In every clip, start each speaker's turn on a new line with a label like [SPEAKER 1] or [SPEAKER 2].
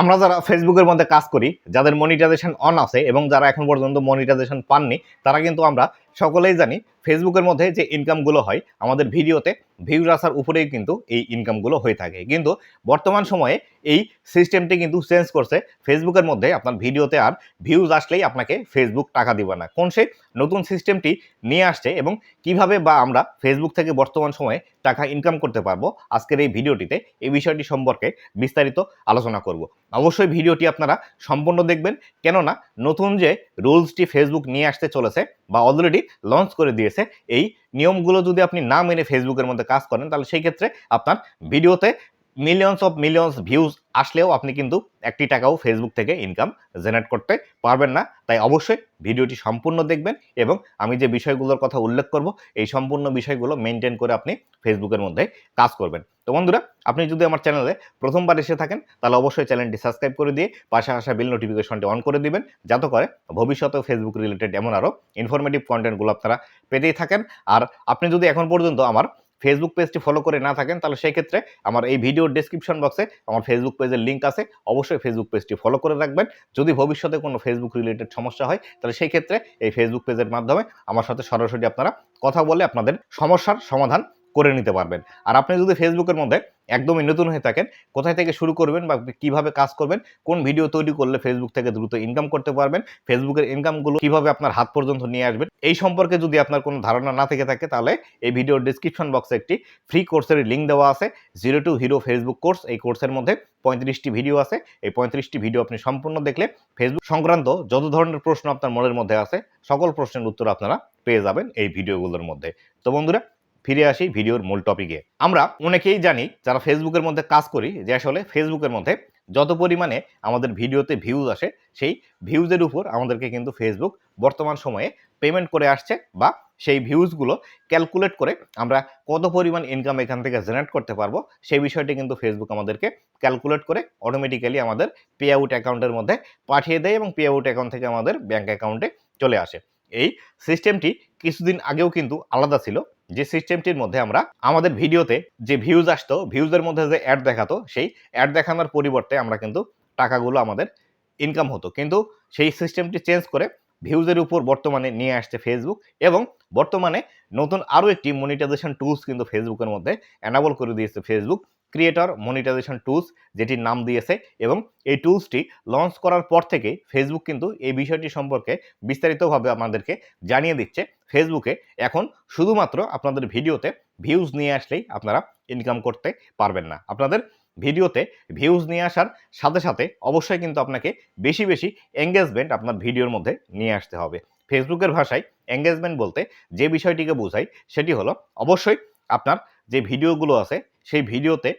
[SPEAKER 1] আমরা যারা ফেসবুকের মধ্যে কাজ করি, যাদের মনিটাইজেশন অন আছে এবং যারা এখন পর্যন্ত মনিটাইজেশন পাননি, তারা কিন্তু আমরা সকলেই জানি ফেসবুকের মধ্যে যে ইনকামগুলো হয়, আমাদের ভিডিওতে ভিউজ আসার উপরেই কিন্তু এই ইনকামগুলো হয়ে থাকে। কিন্তু বর্তমান সময়ে এই সিস্টেমটি কিন্তু চেঞ্জ করছে। ফেসবুকের মধ্যে আপনার ভিডিওতে আর ভিউজ আসলেই আপনাকে ফেসবুক টাকা দিবে না। কোন সেই নতুন সিস্টেমটি নিয়ে আসছে এবং কীভাবে বা আমরা ফেসবুক থেকে বর্তমান সময়ে টাকা ইনকাম করতে পারব, আজকের এই ভিডিওটিতে এই বিষয়টি সম্পর্কে বিস্তারিত আলোচনা করব। অবশ্যই ভিডিওটি আপনারা সম্পূর্ণ দেখবেন। কেননা নতুন যে রুলসটি ফেসবুক নিয়ে আসতে চলেছে বা অলরেডি লঞ্চ করে দিয়েছে। এই নিয়মগুলো যদি আপনি না মেনে ফেসবুকের মধ্যে কাজ করেন, তাহলে সেই ক্ষেত্রে আপনার ভিডিওতে মিলিয়নস অফ মিলিয়নস ভিউজ আসলেও আপনি কিন্তু একটি টাকাও ফেসবুক থেকে ইনকাম জেনারেট করতে পারবেন না। তাই অবশ্যই ভিডিওটি সম্পূর্ণ দেখবেন এবং আমি যে বিষয়গুলোর কথা উল্লেখ করব, এই সম্পূর্ণ বিষয়গুলো মেনটেন করে আপনি ফেসবুকের মধ্যে কাজ করবেন। তো বন্ধুরা, আপনি যদি আমার চ্যানেলে প্রথমবার এসে থাকেন, তাহলে অবশ্যই চ্যানেলটি সাবস্ক্রাইব করে দিয়ে পাশে আসা বিল নোটিফিকেশনটি অন করে দিবেন, যাতে করে ভবিষ্যতেও ফেসবুক রিলেটেড এমন আরও ইনফরমেটিভ কন্টেন্টগুলো আপনারা পেতেই থাকেন। আর আপনি যদি এখন পর্যন্ত আমার ফেসবুক পেজটি ফলো করে না থাকেন, তাহলে সেই ক্ষেত্রে আমার এই ভিডিওর ডেসক্রিপশন বক্সে আমার ফেসবুক পেজের লিঙ্ক আছে, অবশ্যই ফেসবুক পেজটি ফলো করে রাখবেন। যদি ভবিষ্যতে কোনো ফেসবুক রিলেটেড সমস্যা হয়, তাহলে সেই ক্ষেত্রে এই ফেসবুক পেজের মাধ্যমে আমার সাথে সরাসরি আপনারা কথা বলে আপনাদের সমস্যার সমাধান করে নিতে পারবেন। আর আপনি যদি ফেসবুকের মধ্যে একদমই নতুন হয়ে থাকেন, কোথায় থেকে শুরু করবেন বা কীভাবে কাজ করবেন, কোন ভিডিও তৈরি করলে ফেসবুক থেকে দ্রুত ইনকাম করতে পারবেন ফেসবুকের ইনকামগুলো কীভাবে আপনার হাত পর্যন্ত নিয়ে আসবেন, এই সম্পর্কে যদি আপনার কোনো ধারণা না থেকে থাকে, তাহলে এই ভিডিওর ডিসক্রিপশন বক্সে একটি ফ্রি কোর্সের লিঙ্ক দেওয়া আছে। Zero to hero Facebook course এই কোর্সের মধ্যে পঁয়ত্রিশটি ভিডিও আছে। এই পঁয়ত্রিশটি ভিডিও আপনি সম্পূর্ণ দেখলে ফেসবুক সংক্রান্ত যত ধরনের প্রশ্ন আপনার মনের মধ্যে আছে, সকল প্রশ্নের উত্তর আপনারা পেয়ে যাবেন এই ভিডিওগুলোর মধ্যে। তো বন্ধুরা ফিরে আসি ভিডিওর মূল টপিকে আমরা অনেকেই জানি, যারা ফেসবুকের মধ্যে কাজ করি, যে আসলে ফেসবুকের মধ্যে যত পরিমাণে আমাদের ভিডিওতে ভিউজ আসে, সেই ভিউজের উপর আমাদেরকে কিন্তু ফেসবুক বর্তমান সময়ে পেমেন্ট করে আসছে বা সেই ভিউজগুলো ক্যালকুলেট করে আমরা কত পরিমাণ ইনকাম এখান থেকে জেনারেট করতে পারব, সেই বিষয়টি কিন্তু ফেসবুক আমাদেরকে ক্যালকুলেট করে অটোমেটিক্যালি আমাদের পে আউট অ্যাকাউন্টের মধ্যে পাঠিয়ে দেয় এবং পে আউট অ্যাকাউন্ট থেকে আমাদের ব্যাঙ্ক অ্যাকাউন্টে চলে আসে। এই সিস্টেমটি কিছুদিন আগেও কিন্তু আলাদা ছিল যে সিস্টেমটির মধ্যে আমরা আমাদের ভিডিওতে যে ভিউজ আসতো ভিউজের মধ্যে যে অ্যাড দেখাতো, সেই অ্যাড দেখানোর পরিবর্তে আমরা কিন্তু টাকাগুলো আমাদের ইনকাম হতো। কিন্তু সেই সিস্টেমটি চেঞ্জ করে ভিউজের উপর বর্তমানে নিয়ে আসছে ফেসবুক এবং বর্তমানে নতুন আরও একটি মনিটাইজেশন টুলস কিন্তু ফেসবুকের মধ্যে অ্যানাবল করে দিয়েছে ফেসবুক ক্রিয়েটর মনিটাইজেশন টুলস যেটির নাম দিয়েছে এবং এই টুলসটি লঞ্চ করার পর থেকে ফেসবুক কিন্তু এই বিষয়টি সম্পর্কে বিস্তারিতভাবে আমাদেরকে জানিয়ে দিচ্ছে। ফেসবুকে এখন শুধুমাত্র আপনাদের ভিডিওতে ভিউজ নিয়ে আসলেই আপনারা ইনকাম করতে পারবেন না। আপনাদের ভিডিওতে ভিউজ নিয়ে আসার সাথে সাথে অবশ্যই কিন্তু আপনাকে বেশি বেশি এঙ্গেজমেন্ট আপনার ভিডিওর মধ্যে নিয়ে আসতে হবে। ফেসবুকের ভাষায় এঙ্গেজমেন্ট বলতে যে বিষয়টিকে বোঝায় সেটি হলো, অবশ্যই আপনার যে ভিডিওগুলো আছে সেই ভিডিওতে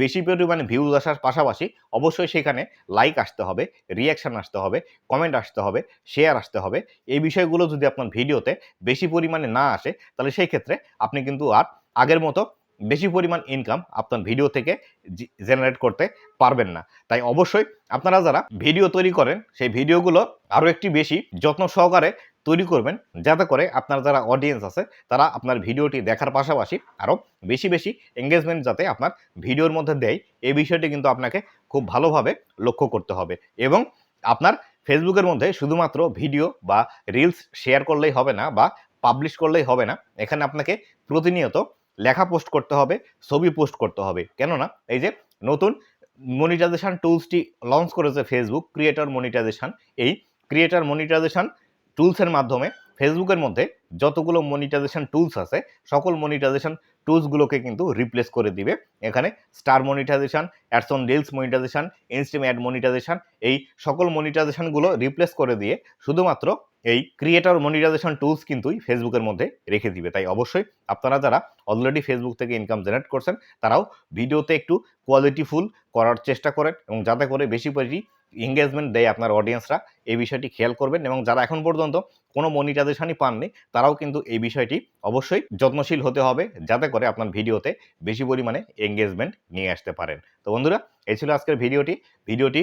[SPEAKER 1] বেশি পরিমাণে ভিউজ আসার পাশাপাশি অবশ্যই সেখানে লাইক আসতে হবে রিয়াকশান আসতে হবে কমেন্ট আসতে হবে শেয়ার আসতে হবে। এই বিষয়গুলো যদি আপনার ভিডিওতে বেশি পরিমাণে না আসে, তাহলে সেই ক্ষেত্রে আপনি কিন্তু আর আগের মতো বেশি পরিমাণ ইনকাম আপনার ভিডিও থেকে জেনারেট করতে পারবেন না। তাই অবশ্যই আপনারা যারা ভিডিও তৈরি করেন, সেই ভিডিওগুলো আরও একটি বেশি যত্ন সহকারে তৈরি করবেন যাতে করে আপনার যারা অডিয়েন্স আছে, তারা আপনার ভিডিওটি দেখার পাশাপাশি আরও বেশি বেশি এঙ্গেজমেন্ট যাতে আপনার ভিডিওর মধ্যে দেয়, এই বিষয়টি কিন্তু আপনাকে খুব ভালোভাবে লক্ষ্য করতে হবে। এবং আপনার ফেসবুকের মধ্যে শুধুমাত্র ভিডিও বা রিলস শেয়ার করলেই হবে না বা পাবলিশ করলেই হবে না, এখানে আপনাকে প্রতিনিয়ত লেখা পোস্ট করতে হবে, ছবি পোস্ট করতে হবে। কেননা, এই যে নতুন মনিটাইজেশান টুলসটি লঞ্চ করেছে ফেসবুক ক্রিয়েটর মনিটাইজেশান এই ক্রিয়েটর মনিটাইজেশন টুলসের মাধ্যমে ফেসবুকের মধ্যে যতগুলো মনিটাইজেশন টুলস আছে, সকল মনিটাইজেশন টুলসগুলোকে কিন্তু রিপ্লেস করে দিবে। এখানে star monetisation ads on reels monetisation instream ad monetisation এই সকল মনিটাইজেশনগুলো রিপ্লেস করে দিয়ে শুধুমাত্র এই ক্রিয়েটর মনিটাইজেশন টুলস কিন্তুই ফেসবুকের মধ্যে রেখে দিবে। তাই অবশ্যই আপনারা যারা অলরেডি ফেসবুক থেকে ইনকাম জেনারেট করছেন, তারাও ভিডিওতে একটু কোয়ালিটিফুল করার চেষ্টা করেন এবং যাতে করে বেশি বেশি এঙ্গেজমেন্ট দেয় আপনার অডিয়েন্সরা এই বিষয়টি খেয়াল করবেন এবং যারা এখন পর্যন্ত কোনো মনিটাইজেশনই পাননি, তারাও কিন্তু এই বিষয়টি অবশ্যই যত্নশীল হতে হবে যাতে করে আপনার ভিডিওতে বেশি পরিমাণে এঙ্গেজমেন্ট নিয়ে আসতে পারেন। তো বন্ধুরা, এই ছিল আজকের ভিডিওটি। ভিডিওটি